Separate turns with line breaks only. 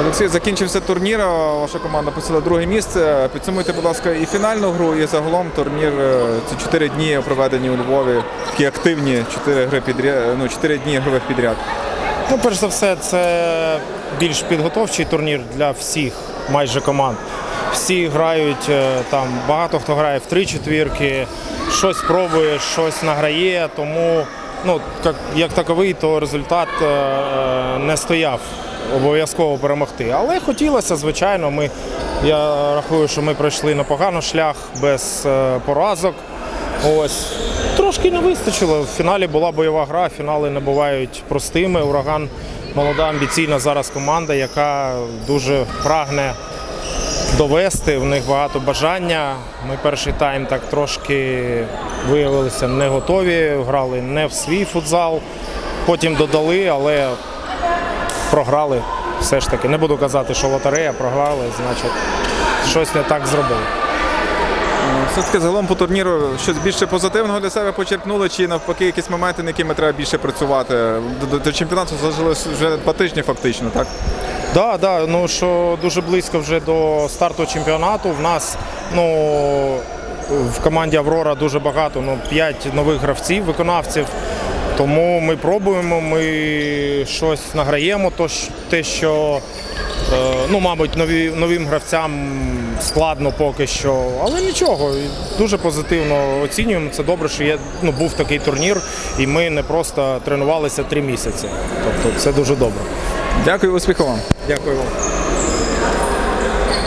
Олексій, закінчився турнір. Ваша команда посіла друге місце. Підсумуйте, будь ласка, і фінальну гру, і загалом турнір. е, Ці чотири дні проведені у Львові. Такі активні чотири гри підряд, ну чотири дні ігрових підряд.
Ну, перш за все, це більш підготовчий турнір для всіх майже команд. Всі грають е, там, багато хто грає в три четвірки, щось пробує, щось награє, тому ну, як, як таковий, то результат е, не стояв обов'язково перемогти. Але хотілося, звичайно, ми, я рахую, що ми пройшли непогано шлях без е, поразок. Ось трошки не вистачило. В фіналі була бойова гра. Фінали не бувають простими. Ураган молода амбіційна зараз команда, яка дуже прагне довести. В них багато бажання. Ми перший тайм так трошки виявилися не готові, грали не в свій футзал. Потім додали, але програли. Все ж таки, не буду казати, що лотерея програли, значить, щось не так зробили.
Все-таки загалом по турніру щось більше позитивного для себе почерпнули, чи навпаки якісь моменти, над якими треба більше працювати. До, до, чемпіонату залишилось вже два тижні фактично, так?
Да, да, ну що дуже близько вже до старту чемпіонату. В нас ну, в команді Аврора дуже багато, ну, 5 нових гравців, виконавців. Тому ми пробуємо, ми щось награємо, то, те, що е, ну, мабуть, нові, новим гравцям складно поки що. Але нічого, дуже позитивно оцінюємо. Це добре, що є, ну, був такий турнір, і ми не просто тренувалися три місяці. Тобто це дуже добре.
Дякую, успіху вам.
Дякую вам.